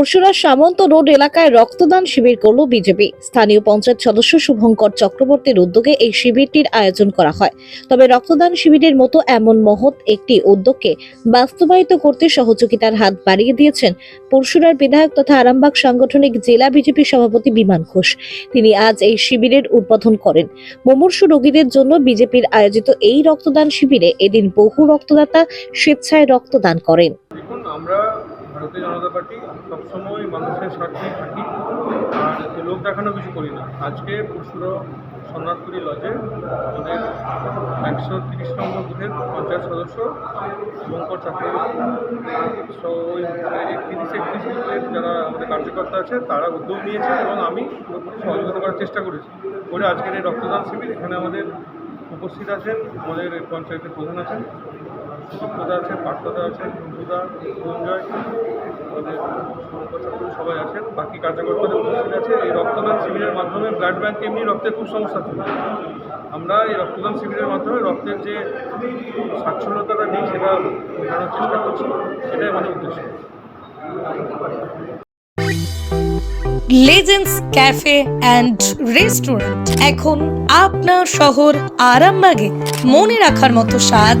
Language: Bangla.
পরশুরা সামন্ত রোড এলাকায় রক্তদান শিবির করল বিজেপি। স্থানীয় পঞ্চায়েত সদস্য শুভঙ্কর চক্রবর্তীর উদ্যোগে এই শিবিরটির আয়োজন করা হয়। তবে রক্তদান শিবিরের মতো এমন মহৎ একটি উদ্যোগকে বাস্তবায়িত করতে সহযোগিতার হাত বাড়িয়ে দিয়েছেন পরশুরার বিধায়ক তথা আরামবাগ সাংগঠনিক জেলা বিজেপি সভাপতি বিমান ঘোষ। তিনি আজ এই শিবিরের উদ্বোধন করেন। মুমূর্ষু রোগীদের জন্য বিজেপির আয়োজিত এই রক্তদান শিবিরে এদিন বহু রক্তদাতা স্বেচ্ছায় রক্তদান করেন। ভারতীয় জনতা পার্টি সবসময় মানুষের স্বার্থে থাকি, আর লোক দেখানো কিছু করি না। আজকে পরশুর সোনারপুরি লজে আমাদের একশো তিরিশ নম্বর বুথের পঞ্চায়েত সদস্য শঙ্কর সো ওই একত্রিশ বুথের যারা আমাদের কার্যকর্তা আছে, তারা উদ্যোগ নিয়েছে এবং আমি সহযোগিতা করার চেষ্টা করেছি। করে আজকের এই রক্তদান শিবির, এখানে আমাদের উপস্থিত আছেন, আমাদের পঞ্চায়েতের প্রধান আছেন সুপ্রদা আছেন পার্থদা আছেন বন্ধুদা সঞ্জয় আমাদের চক্রবর্তী সবাই আছেন। বাকি কার্যকর্তাদের উপস্থিত আছে। এই রক্তদান শিবিরের মাধ্যমে ব্লাড ব্যাংকে এমনি রক্তের খুব সমস্যা ছিল। আমরা এই রক্তদান শিবিরের মাধ্যমে রক্তের যে স্বাচ্ছন্দ্যতাটা নেই, সেটা বোঝানোর চেষ্টা করছি। সেটাই আমাদের উদ্দেশ্য। লেজেন্ডস ক্যাফে অ্যান্ড রেস্টুরেন্ট এখন আপনার শহর আরামবাগে মনে রাখার মতো সাজ